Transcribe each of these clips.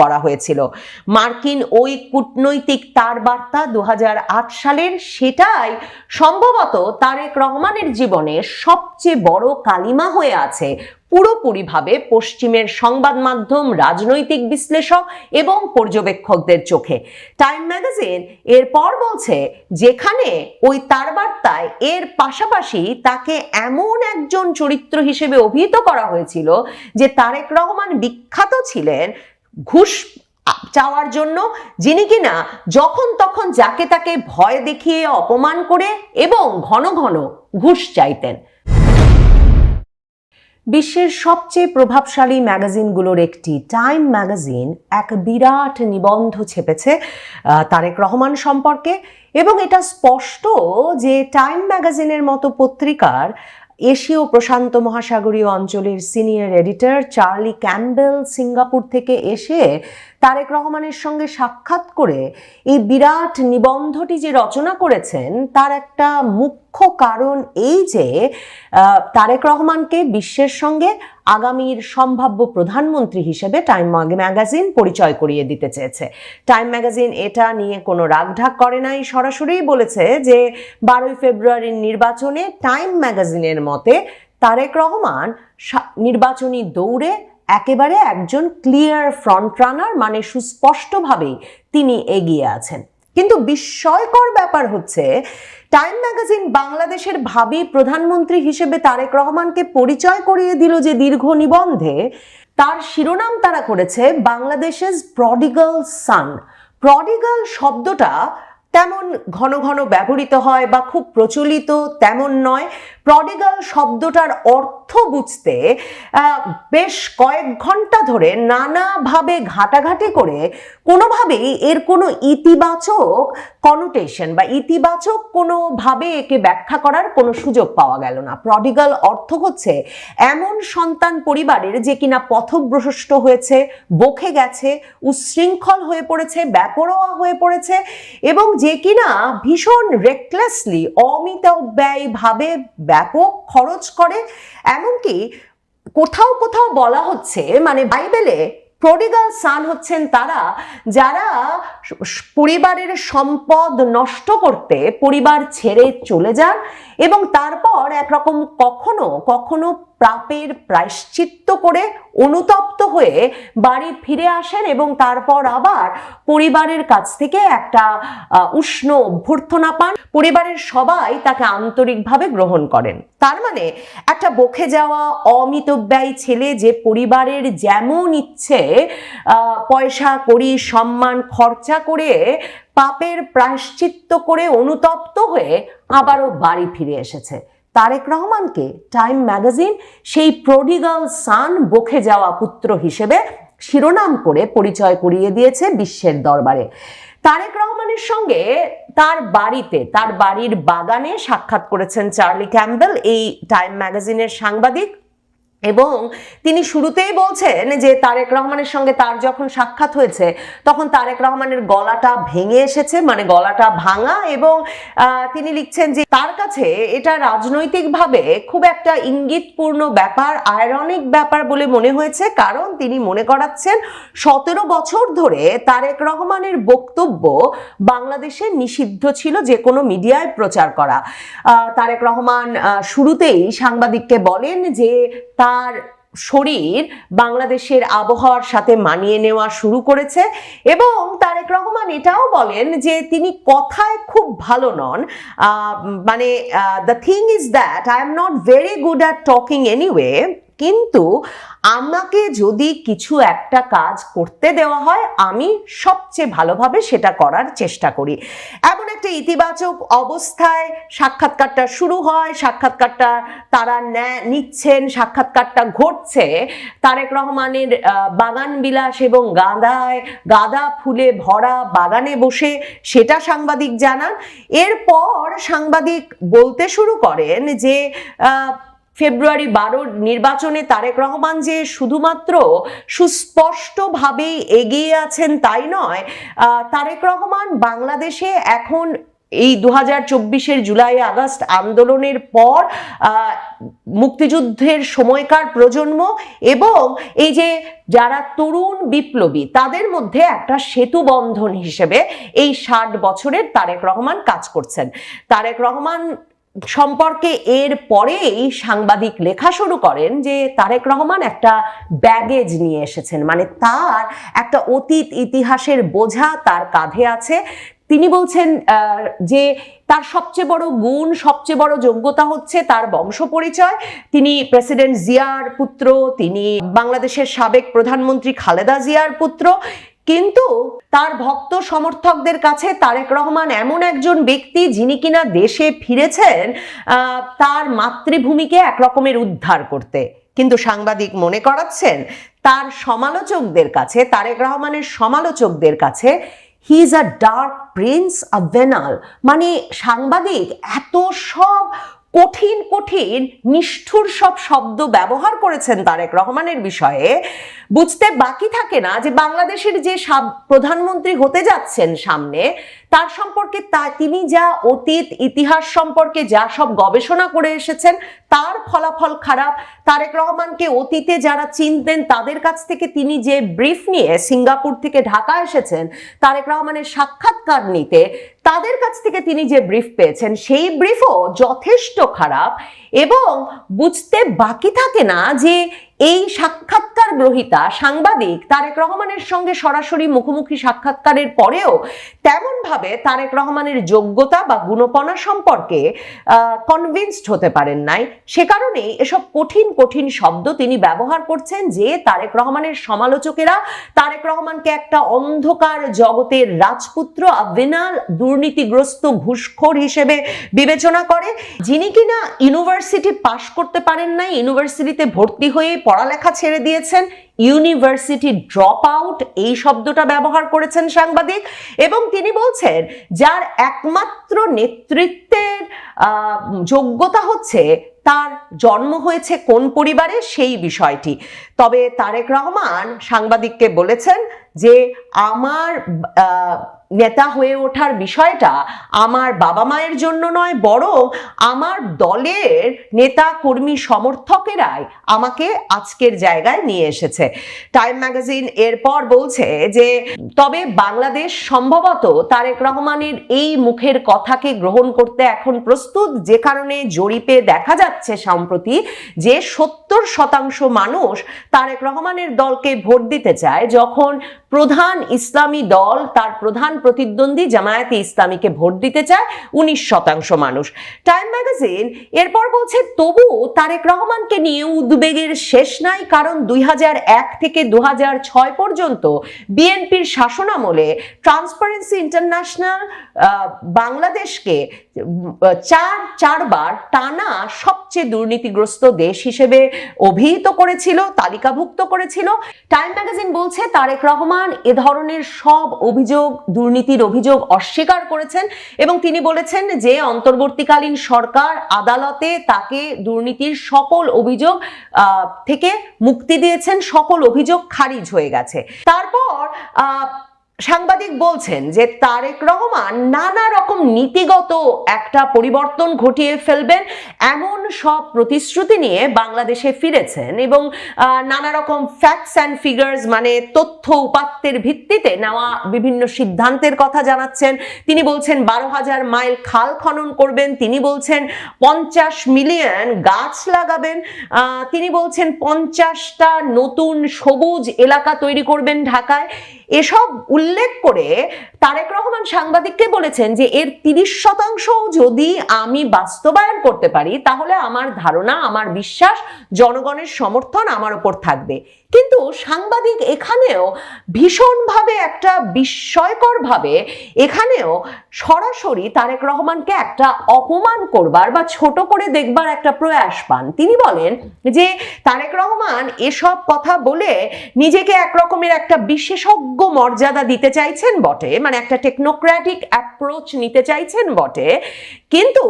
করা হয়েছিল। মার্কিন ওই কূটনৈতিক তার বার্তা দু হাজার আট সালের সেটাই সম্ভবত তারেক রহমানের জীবনে সবচেয়ে বড় কালিমা হয়ে আছে। পুরোপুরিভাবে পশ্চিমের সংবাদ মাধ্যম, রাজনৈতিক বিশ্লেষক এবং পর্যবেক্ষকদের চোখে। টাইম ম্যাগাজিন এরপর বলছে, যেখানে ওই তার বার্তায় এর পাশাপাশি তাকে এমন একজন চরিত্র হিসেবে অভিহিত করা হয়েছিল যে তারেক রহমান বিখ্যাত ছিলেন ঘুষ চাওয়ার জন্য, যিনি কিনা যখন তখন যাকে তাকে ভয় দেখিয়ে অপমান করে এবং ঘন ঘন ঘুষ চাইতেন। বিশ্বের সবচেয়ে প্রভাবশালী ম্যাগাজিনগুলোর একটি টাইম ম্যাগাজিন এক বিরাট নিবন্ধ ছেপেছে তারেক রহমান সম্পর্কে এবং এটা স্পষ্ট যে টাইম ম্যাগাজিনের মতো পত্রিকার এশীয় প্রশান্ত মহাসাগরীয় অঞ্চলের senior editor Charlie Campbell Singapore থেকে এসে তারেক রহমানের সঙ্গে সাক্ষাৎ করে এই বিরাট নিবন্ধটি যে রচনা করেছেন, তার একটা মুখ্য কারণ এই যে তারেক রহমানকে বিশ্বের সঙ্গে আগামীর সম্ভাব্য প্রধানমন্ত্রী হিসেবে টাইম ম্যাগাজিন পরিচয় করিয়ে দিতে চেয়েছে। টাইম ম্যাগাজিন এটা নিয়ে কোনো রাগঢাক করে নাই সরাসরিই বলেছে যে বারোই ফেব্রুয়ারির নির্বাচনে টাইম ম্যাগাজিনের মতে তারেক রহমান নির্বাচনী দৌড়ে একেবারে একজন ক্লিয়ার ফ্রন্ট রানার মানে সুস্পষ্টভাবেই তিনি এগিয়ে আছেন। কিন্তু বিস্ময়কর ব্যাপার হচ্ছে, টাইম ম্যাগাজিন বাংলাদেশের ভাবি প্রধানমন্ত্রী হিসেবে তারেক রহমানকে পরিচয় করিয়ে দিল যে দীর্ঘ নিবন্ধে, তার শিরোনাম তারা করেছে বাংলাদেশের প্রডিগাল সান। প্রডিগাল শব্দটা তেমন ঘন ঘন ব্যবহৃত হয় বা খুব প্রচলিত তেমন নয়। প্রডিগাল শব্দটার অর্থ বুঝতে বেশ কয়েক ঘণ্টা ধরে নানাভাবে ঘাটাঘাটি করে কোনোভাবেই এর কোনো ইতিবাচক কনোটেশন বা ইতিবাচক কোনোভাবে একে ব্যাখ্যা করার কোনো সুযোগ পাওয়া গেল না। প্রডিগাল অর্থ হচ্ছে এমন সন্তান পরিবারের যে কিনা পথভ্রষ্ট হয়েছে, বখে গেছে, উচ্ছৃঙ্খল হয়ে পড়েছে, ব্যাপরোয়া হয়ে পড়েছে এবং যে কিনা ভীষণ রেকলেসলি অমিতব্যয়ভাবে ব্যাপক খরচ করে, এমনকি কোথাও কোথাও বলা হচ্ছে মানে বাইবেলে প্রডিগাল সান হচ্ছেন তারা, যারা পরিবারের সম্পদ নষ্ট করতে পরিবার ছেড়ে চলে যান এবং তারপর একরকম কখনো কখনো প্রাপের প্রায়শ্চিত্ত করে অনুতপ্ত হয়ে বাড়ি ফিরে আসেন এবং তারপর আবার পরিবারের কাছ থেকে একটা উষ্ণ অভ্যর্থনা পান। পরিবারের সবাই তাকে আন্তরিকভাবে গ্রহণ করেন। তার মানে একটা বকে যাওয়া অমিতব্যয়ী ছেলে যে পরিবারের যেমন ইচ্ছে পয়সা করি সম্মান, খরচা করে পাপের প্রায়শ্চিত্ত করে অনুতপ্ত হয়ে আবারও বাড়ি ফিরে এসেছে। তারেক রহমানকে টাইম ম্যাগাজিন সেই প্রডিগাল সান বকে যাওয়া পুত্র হিসেবে শিরোনাম করে পরিচয় করিয়ে দিয়েছে বিশ্বের দরবারে। তারেক রহমানের সঙ্গে তার বাড়িতে, তার বাড়ির বাগানে সাক্ষাৎ করেছেন চার্লি ক্যাম্বেল এই টাইম ম্যাগাজিনের সাংবাদিক। এবং তিনি শুরুতেই বলছেন যে তারেক রহমানের সঙ্গে তার যখন সাক্ষাৎ হয়েছে, তখন তারেক রহমানের গলাটা ভেঙে এসেছে মানে গলাটা ভাঙা এবং তিনি লিখছেন যে তার কাছে এটা রাজনৈতিকভাবে খুব একটা ইঙ্গিতপূর্ণ ব্যাপার, আয়রনিক ব্যাপার বলে মনে হয়েছে। কারণ তিনি মনে করাচ্ছেন, সতেরো বছর ধরে তারেক রহমানের বক্তব্য বাংলাদেশে নিষিদ্ধ ছিল যে কোনো মিডিয়ায় প্রচার করা। তারেক রহমান শুরুতেই সাংবাদিককে বলেন যে তার শরীর বাংলাদেশের আবহাওয়ার সাথে মানিয়ে নেওয়া শুরু করেছে এবং তারেক রহমান এটাও বলেন যে তিনি কথায় খুব ভালো নন। মানে the thing is that I am not very good at talking anyway কিন্তু আমাকে যদি কিছু একটা কাজ করতে দেওয়া হয়, আমি সবচেয়ে ভালোভাবে সেটা করার চেষ্টা করি। এমন একটা ইতিবাচক অবস্থায় সাক্ষাৎকারটা শুরু হয়, সাক্ষাৎকারটা তারা নিচ্ছেন, সাক্ষাৎকারটা ঘটছে। তারেক রহমানের বাগান বিলাস এবং গাঁদায়, গাঁদা ফুলে ভরা বাগানে বসে সেটা সাংবাদিক জানান। এরপর সাংবাদিক বলতে শুরু করেন যে ফেব্রুয়ারি বারোর নির্বাচনে তারেক রহমান যে শুধুমাত্র সুস্পষ্টভাবেই এগিয়ে আছেন তাই নয় তারেক রহমান বাংলাদেশে এখন এই দু হাজার জুলাই আগস্ট আন্দোলনের পর মুক্তিযুদ্ধের সময়কার প্রজন্ম এবং এই যে যারা তরুণ বিপ্লবী তাদের মধ্যে একটা সেতু বন্ধন হিসেবে এই ষাট বছরের তারেক রহমান কাজ করছেন। তারেক রহমান সম্পর্কে এর পরেই সাংবাদিক লেখা শুরু করেন যে তারেক রহমান একটা ব্যাগেজ নিয়ে এসেছেন। মানে তার একটা অতীত ইতিহাসের বোঝা তার কাঁধে আছে। তিনি বলছেন যে তার সবচেয়ে বড় গুণ, সবচেয়ে বড় যোগ্যতা হচ্ছে তার বংশ পরিচয়। তিনি প্রেসিডেন্ট জিয়ার পুত্র, তিনি বাংলাদেশের সাবেক প্রধানমন্ত্রী খালেদা জিয়ার পুত্র। কিন্তু তার ভক্ত সমর্থকদের কাছে তারেক রহমান এমন একজন ব্যক্তি যিনি কিনা দেশে ফিরেছেন তার মাতৃভূমিকে একরকমের উদ্ধার করতে। কিন্তু সাংবাদিক মনে করাচ্ছেন, তার সমালোচকদের কাছে, তারেক রহমানের সমালোচকদের কাছে he is a dark prince a venal মানে সাংবাদিক, এত সব কঠিন কঠিন, নিষ্ঠুর সব শব্দ ব্যবহার করেছেন তারেক রহমানের বিষয়ে। বুঝতে বাকি থাকে না যে বাংলাদেশের যে প্রধানমন্ত্রী হতে যাচ্ছেন সামনে তার সম্পর্কে তা তিনি যা অতীত, ইতিহাস সম্পর্কে যা সব গবেষণা করে এসেছেন, তার ফলাফল খারাপ। তারেক রহমানকে অতীতে যারা চিনতেন, তাদের কাছ থেকে তিনি যে ব্রিফ নিয়ে সিঙ্গাপুর থেকে ঢাকা এসেছেন, তারেক রহমানের সাক্ষাৎকার নিতে, তাদের কাছ থেকে তিনি যে ব্রিফ পেয়েছেন, সেই ব্রিফও যথেষ্ট খারাপ এবং বুঝতে বাকি থাকে না যে এই সাক্ষাৎকার গ্রহিতা সাংবাদিক তারেক রহমানের সঙ্গে সরাসরি মুখোমুখি সাক্ষাৎকারের পরেও তেমন ভাবে তারেক রহমানের যোগ্যতা বা গুণপনা সম্পর্কে কনভিন্সড হতে পারেন নাই। সে কারণেই এসব কঠিন কঠিন শব্দ তিনি ব্যবহার করছেন যে তারেক রহমানের সমালোচকেরা, তারেক রহমানকে একটা অন্ধকার জগতের রাজপুত্র, আভিনাল দুর্নীতিগ্রস্ত ঘুষখোর হিসেবে বিবেচনা করে। যিনি কিনা ইউনিভার্সিটি পাশ করতে পারেন নাই ইউনিভার্সিটিতে ভর্তি হয়ে পড়ালেখা ছেড়ে দিয়েছেন ইউনিভার্সিটি ড্রপ আউট এই শব্দটা ব্যবহার করেছেন সাংবাদিক, এবং তিনি বলছেন, যার একমাত্র নেতৃত্বের যোগ্যতা হচ্ছে তার জন্ম হয়েছে কোন পরিবারে, সেই বিষয়টি। তবে তারেক রহমান সাংবাদিককে বলেছেন যে, আমার নেতা হয়ে ওঠার বিষয়টা আমার বাবা মায়ের জন্য নয়, বরং আমার দলের নেতা, কর্মী, সমর্থকেরাই আমাকে আজকের জায়গায় নিয়ে এসেছে। টাইম ম্যাগাজিন এরপর বলছে যে, তবে বাংলাদেশ সম্ভবত তারেক রহমানের এই মুখের কথাকে গ্রহণ করতে এখন প্রস্তুত, যে কারণে জরিপে দেখা যাচ্ছে সম্প্রতি যে সত্তর শতাংশ মানুষ তারেক রহমানের দলকে ভোট দিতে চায়, যখন প্রধান ইসলামী দল তার প্রধান প্রতিদ্বন্দ্বী জামায়াতে ইসলামীকে ভোট দিতে চায় উনিশ শতাংশ মানুষ। টাইম ম্যাগাজিন এরপর বলছে তবু তারেক রহমানকে নিয়ে উদ্বেগের শেষ নাই, কারণ দুই থেকে দু পর্যন্ত বিএনপির শাসনামলে ট্রান্সপারেন্সি ইন্টারন্যাশনাল বাংলাদেশকে চার, চারবার টানা সবচেয়ে দুর্নীতিগ্রস্ত দেশ হিসেবে অভিহিত করেছিল, তালিকাভুক্ত করেছিল। টাইম ম্যাগাজিন বলছে, তারেক রহমান এ ধরনের সব অভিযোগ দুর্নীতির অভিযোগ অস্বীকার করেছেন এবং তিনি বলেছেন যে অন্তর্বর্তীকালীন সরকার আদালতে তাকে দুর্নীতির সকল অভিযোগ থেকে মুক্তি দিয়েছেন, সকল অভিযোগ খারিজ হয়ে গেছে। তারপর সাংবাদিক বলছেন যে তারেক রহমান নানা রকম নীতিগত একটা পরিবর্তন ঘটিয়ে ফেলবেন, এমন সব প্রতিশ্রুতি নিয়ে বাংলাদেশে ফিরেছেন এবং নানা রকম ফ্যাক্টস অ্যান্ড ফিগার্স মানে তথ্য উপাত্তের ভিত্তিতে নেওয়া বিভিন্ন সিদ্ধান্তের কথা জানাচ্ছেন। তিনি বলছেন বারো হাজার মাইল খাল খনন করবেন, তিনি বলছেন পঞ্চাশ মিলিয়ন গাছ লাগাবেন তিনি বলছেন পঞ্চাশটা নতুন সবুজ এলাকা তৈরি করবেন ঢাকায়। এসব উল্লেখ করে তারেক রহমান সাংবাদিককে বলেছেন যে, এর তিরিশ শতাংশ যদি আমি বাস্তবায়ন করতে পারি, তাহলে আমার ধারণা, আমার বিশ্বাস জনগণের সমর্থন আমার উপর থাকবে। কিন্তু সাংবাদিক এখানেও ভীষণভাবে একটা বিস্ময়করভাবে এখানেও সরাসরি তারেক রহমানকে একটা অপমান করবার বা ছোট করে দেখবার একটা প্রয়াস পান। তিনি বলেন যে, তারেক রহমান এসব কথা বলে নিজেকে একরকমের একটা বিশেষজ্ঞ মর্যাদা দিতে চাইছেন বটে মানে একটা টেকনোক্র্যাটিক অ্যাপ্রোচ নিতে চাইছেন বটে। কিন্তু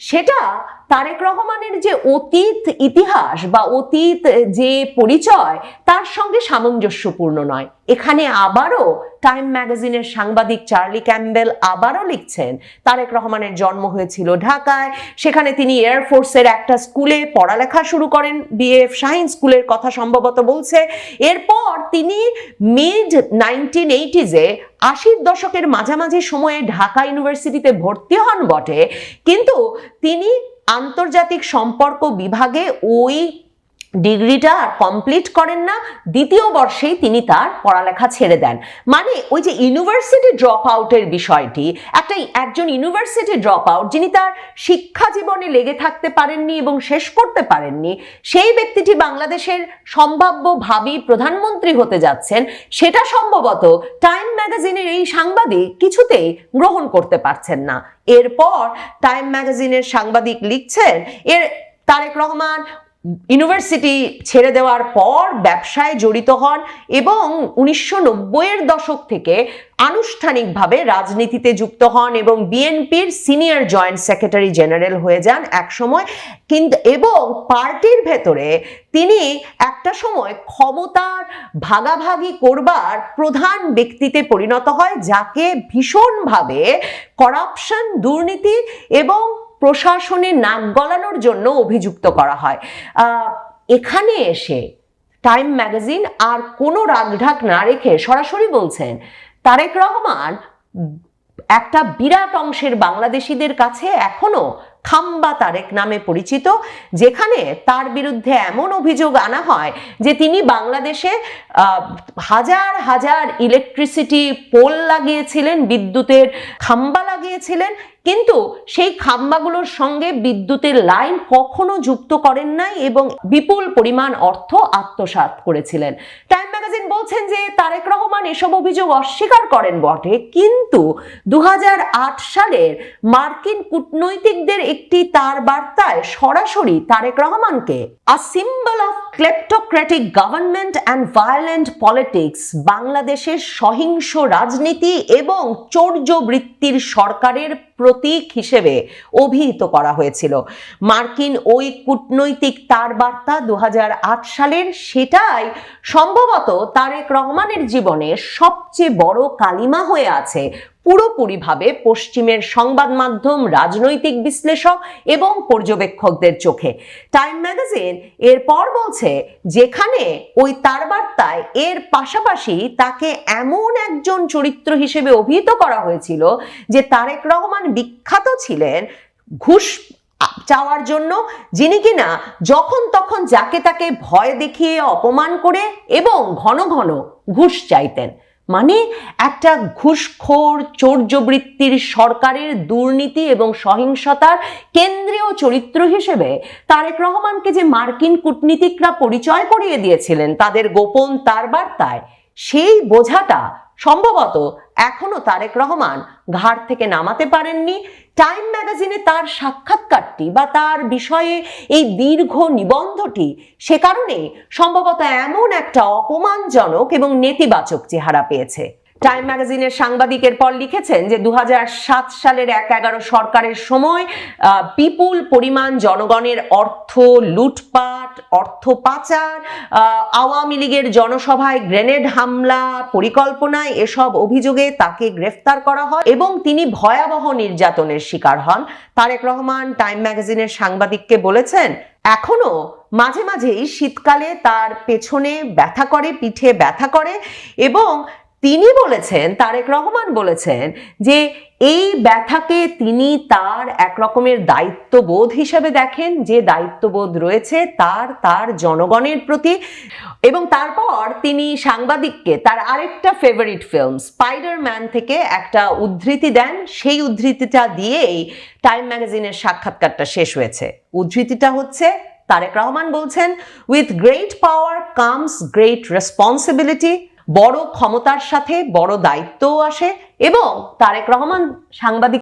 সেটা তারেক রহমানের যে অতীত ইতিহাস বা অতীত যে পরিচয় তার সঙ্গে সামঞ্জস্যপূর্ণ নয়। এখানে আবারও টাইম ম্যাগাজিনের সাংবাদিক চার্লি ক্যাম্বেল আবারও লিখছেন, তারেক রহমানের জন্ম হয়েছিল ঢাকায়, সেখানে তিনি এয়ারফোর্সের একটা স্কুলে পড়ালেখা শুরু করেন বিএফ শাহিন স্কুলের কথা সম্ভবত বলছে। এরপর তিনি মিড নাইনটিন এইটিজে আশির দশকের মাঝামাঝি সময়ে ঢাকা ইউনিভার্সিটিতে ভর্তি হন বটে। কিন্তু তিনি আন্তর্জাতিক সম্পর্ক বিভাগে ওই ডিগ্রিটা আর কমপ্লিট করেন না, দ্বিতীয় বর্ষেই তিনি তার পড়ালেখা ছেড়ে দেন। মানে ওই যে ইউনিভার্সিটি ড্রপ আউটের বিষয়টি, একটা একজন ইউনিভার্সিটি ড্রপ আউট যিনি তার শিক্ষা জীবনে লেগে থাকতে পারেননি এবং শেষ করতে পারেননি, সেই ব্যক্তিটি বাংলাদেশের সম্ভাব্য ভাবি প্রধানমন্ত্রী হতে যাচ্ছেন। সেটা সম্ভবত টাইম ম্যাগাজিনের এই সাংবাদিক কিছুতেই গ্রহণ করতে পারছেন না। এরপর টাইম ম্যাগাজিনের সাংবাদিক লিখছেন, এর তারেক রহমান ইউনিভার্সিটি ছেড়ে দেওয়ার পর ব্যবসায় জড়িত হন এবং উনিশশো নব্বইয়ের দশক থেকে আনুষ্ঠানিকভাবে রাজনীতিতে যুক্ত হন এবং বিএনপির সিনিয়র জয়েন্ট সেক্রেটারি জেনারেল হয়ে যান একসময়। কিন্তু এবং পার্টির ভেতরে তিনি একটা সময় ক্ষমতার ভাগাভাগি করবার প্রধান ব্যক্তিতে পরিণত হয়, যাকে ভীষণভাবে করাপশন দুর্নীতি এবং প্রশাসনে নাক গলানোর জন্য অভিযুক্ত করা হয়। এখানে এসে টাইম ম্যাগাজিন আর কোনো রাগঢাক না রেখে সরাসরি বলছেন, তারেক রহমান, একটা বিরাট অংশের বাংলাদেশিদের কাছে এখনও খাম্বা তারেক নামে পরিচিত, যেখানে তার বিরুদ্ধে এমন অভিযোগ আনা হয় যে তিনি বাংলাদেশে হাজার হাজার ইলেকট্রিসিটি পোল লাগিয়েছিলেন, বিদ্যুতের খাম্বা লাগিয়েছিলেন কিন্তু সেই খাম্বাগুলোর সঙ্গে বিদ্যুতের লাইন কখনো যুক্ত করেন নাই এবং বিপুল পরিমাণ অর্থ আত্মসাৎ করেছিলেন। টাইম ম্যাগাজিন বলছেন যে তারেক রহমান এসব অভিযোগ অস্বীকার করেন বটে, কিন্তু দু হাজার আট সালের মার্কিন কূটনৈতিকদের একটি তার বার্তায় সরাসরি তারেক রহমানকে a symbol of kleptocratic government and violent politics বাংলাদেশের সহিংস রাজনীতি এবং চৌর্য বৃত্তির সরকারের প্রতীক হিসেবে অভিহিত করা হয়েছিল। মার্কিন ওই কূটনৈতিক তার বার্তা দু হাজার আট সালের সেটাই সম্ভবত তারেক রহমানের জীবনে সবচেয়ে বড় কালিমা হয়ে আছে পুরোপুরিভাবে পশ্চিমের সংবাদ মাধ্যম, রাজনৈতিক বিশ্লেষক এবং পর্যবেক্ষকদের চোখে। টাইম ম্যাগাজিন এরপর বলছে, যেখানে ওই তার বার্তায় এর পাশাপাশি তাকে এমন একজন চরিত্র হিসেবে অভিহিত করা হয়েছিল যে তারেক রহমান বিখ্যাত ছিলেন ঘুষ চাওয়ার জন্য, যিনি কিনা যখন তখন যাকে তাকে ভয় দেখিয়ে অপমান করে এবং ঘন ঘন ঘুষ চাইতেন। মানে একটা ঘুষখোর চৌর্যবৃত্তির সরকারের দুর্নীতি এবং সহিংসতার কেন্দ্রীয় চরিত্র হিসেবে তারেক রহমানকে যে মার্কিন কূটনীতিকরা পরিচয় করিয়ে দিয়েছিলেন, তাদের গোপন তার বার্তায় সেই বোঝাটা সম্ভবত এখনও তারেক রহমান ঘাট থেকে নামাতে পারেননি। টাইম ম্যাগাজিনে তার সাক্ষাৎকারটি বা তার বিষয়ে এই দীর্ঘ নিবন্ধটি সে কারণে সম্ভবত এমন একটা অপমানজনক এবং নেতিবাচক চেহারা পেয়েছে। টাইম ম্যাগাজিনের সাংবাদিকের পর লিখেছেন যে দু হাজার সাত সালের এক এগারো সরকারের সময় বিপুল পরিমাণ জনগণের অর্থ লুটপাট, অর্থ পাচার আওয়ামী লীগের জনসভায় গ্রেনেড হামলা পরিকল্পনায় এসব অভিযোগে তাকে গ্রেফতার করা হয় এবং তিনি ভয়াবহ নির্যাতনের শিকার হন। তারেক রহমান টাইম ম্যাগাজিনের সাংবাদিককে বলেছেন, এখনও মাঝে মাঝেই শীতকালে তার পেছনে ব্যথা করে, পিঠে ব্যথা করে এবং তিনি বলেছেন, তারেক রহমান বলেছেন যে এই ব্যথাকে তিনি তার এক রকমের দায়িত্ববোধ হিসেবে দেখেন, যে দায়িত্ববোধ রয়েছে তার তার জনগণের প্রতি। এবং তারপর তিনি সাংবাদিককে তার আরেকটা ফেভারিট ফিল্ম স্পাইডারম্যান থেকে একটা উদ্ধৃতি দেন। সেই উদ্ধৃতিটা দিয়েই টাইম ম্যাগাজিনের সাক্ষাৎকারটা শেষ হয়েছে। উদ্ধৃতিটা হচ্ছে, তারেক রহমান বলছেন with great power comes great responsibility বড় ক্ষমতার সাথে বড় দায়িত্বও আসে এবং তারেক রহমান সাংবাদিক